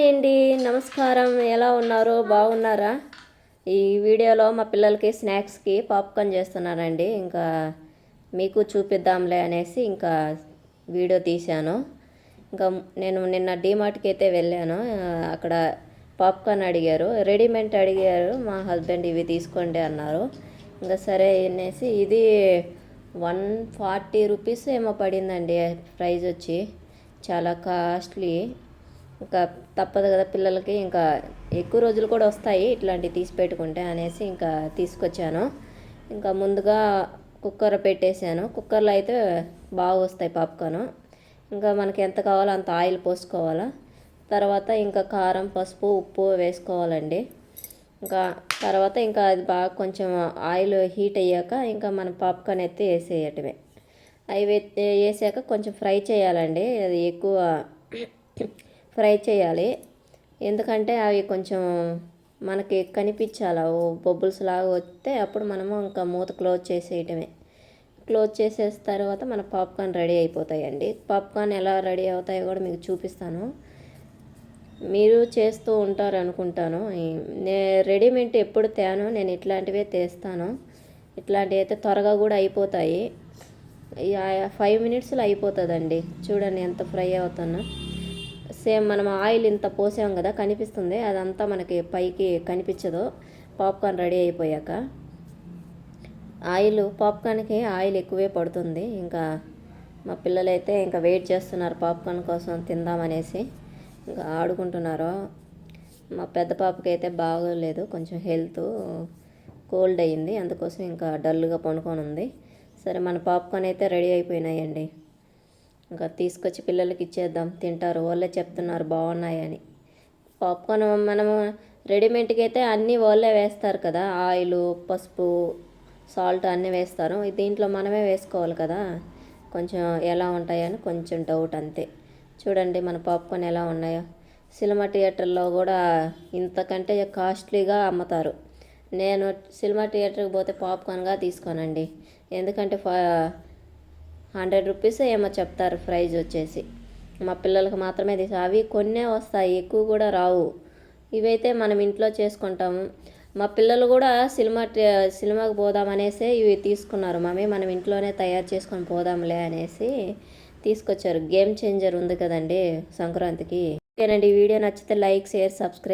Hi అండి. నమస్కారం. ఎలా ఉన్నారు? బాగున్నారా? ఈ వీడియోలో మా పిల్లలకి స్నాక్స్కి పాప్కార్న్ చేస్తున్నానండి. ఇంకా మీకు చూపిద్దాంలే అనేసి ఇంకా వీడియో తీశాను. ఇంకా నేను నిన్న డీమార్ట్కి అయితే వెళ్ళాను. అక్కడ పాప్కార్న్ అడిగారు. రెడీమేడ్ అడిగారు. మా హస్బెండ్ ఇవి తీసుకోండి అన్నారు. ఇంకా సరే అనేసి ఇది వన్ ఫార్టీ రూపీస్ ఏమో పడిందండి ప్రైజ్ వచ్చి. చాలా కాస్ట్లీ. ఇంకా తప్పదు కదా పిల్లలకి. ఇంకా ఎక్కువ రోజులు కూడా వస్తాయి ఇట్లాంటివి తీసి పెట్టుకుంటే అనేసి ఇంకా తీసుకొచ్చాను. ఇంకా ముందుగా కుక్కర్ పెట్టేశాను. కుక్కర్లో అయితే బాగా వస్తాయి పాప్కార్న్. ఇంకా మనకి ఎంత కావాలో అంత ఆయిల్ పోసుకోవాలా. తర్వాత ఇంకా కారం పసుపు ఉప్పు వేసుకోవాలండి. ఇంకా తర్వాత ఇంకా అది బాగా కొంచెం ఆయిల్ హీట్ అయ్యాక ఇంకా మనం పాప్కార్న్ ఎత్తి వేసేయటమే. అవి వేసాక కొంచెం ఫ్రై చేయాలండి. అది ఎక్కువ ఫ్రై చేయాలి. ఎందుకంటే అవి కొంచెం మనకి కనిపించాలి. బొబ్బుల్స్ లాగా వస్తే అప్పుడు మనము ఇంకా మూత క్లోజ్ చేసేయటమే. క్లోజ్ చేసేసిన తర్వాత మన పాప్కార్న్ రెడీ అయిపోతాయండి. పాప్కార్న్ ఎలా రెడీ అవుతాయో కూడా మీకు చూపిస్తాను. మీరు చేస్తూ ఉంటారు అనుకుంటాను. నే రెడీమేడ్ ఎప్పుడు తేను నేను ఇట్లాంటివే తెస్తాను. ఇట్లాంటివి అయితే త్వరగా కూడా అయిపోతాయి. ఫైవ్ మినిట్స్లో అయిపోతుందండి. చూడండి ఎంత ఫ్రై అవుతున్నా. సేమ్ మనం ఆయిల్ ఇంత పోసాం కదా కనిపిస్తుంది. అదంతా మనకి పైకి కనిపించదు. పాప్కార్న్ రెడీ అయిపోయాక. ఆయిల్ పాప్కార్న్కి ఆయిల్ ఎక్కువే పడుతుంది. ఇంకా మా పిల్లలైతే ఇంకా వెయిట్ చేస్తున్నారు పాప్కార్న్ కోసం తిందామనేసి. ఇంకా ఆడుకుంటున్నారు. మా పెద్ద పాపకి అయితే బాగోలేదు. కొంచెం హెల్త్ కోల్డ్ అయ్యింది. అందుకోసం ఇంకా డల్గా పండుకొని ఉంది. సరే మన పాప్కార్న్ అయితే రెడీ అయిపోయినాయండి. ఇంకా తీసుకొచ్చి పిల్లలకి ఇచ్చేద్దాం. తింటారు. వాళ్ళే చెప్తున్నారు బాగున్నాయని. పాప్కార్న్ మనము రెడీమేడ్కి అయితే అన్నీ వాళ్ళే వేస్తారు కదా. ఆయిల్ పసుపు సాల్ట్ అన్నీ వేస్తారు. దీంట్లో మనమే వేసుకోవాలి కదా. కొంచెం ఎలా ఉంటాయని కొంచెం డౌట్ అంతే. చూడండి మన పాప్కార్న్ ఎలా ఉన్నాయో. సినిమా థియేటర్లో కూడా ఇంతకంటే కాస్ట్లీగా అమ్ముతారు. నేను సినిమా థియేటర్కి పోతే పాప్కార్న్గా తీసుకోనండి. ఎందుకంటే ఫ హండ్రెడ్ రూపీస్ ఏమో చెప్తారు ప్రైజ్ వచ్చేసి. మా పిల్లలకు మాత్రమే తీసు అవి కొన్నే వస్తాయి ఎక్కువ కూడా రావు. ఇవైతే మనం ఇంట్లో చేసుకుంటాము మా పిల్లలు కూడా సినిమా సినిమాకి పోదాం అనేసి ఇవి తీసుకున్నారు. మమ్మీ మనం ఇంట్లోనే తయారు చేసుకొని పోదాంలే అనేసి తీసుకొచ్చారు. గేమ్ చేంజర్ ఉంది కదండి సంక్రాంతికి. ఓకేనండి ఈ వీడియో నచ్చితే లైక్ షేర్ సబ్స్క్రైబ్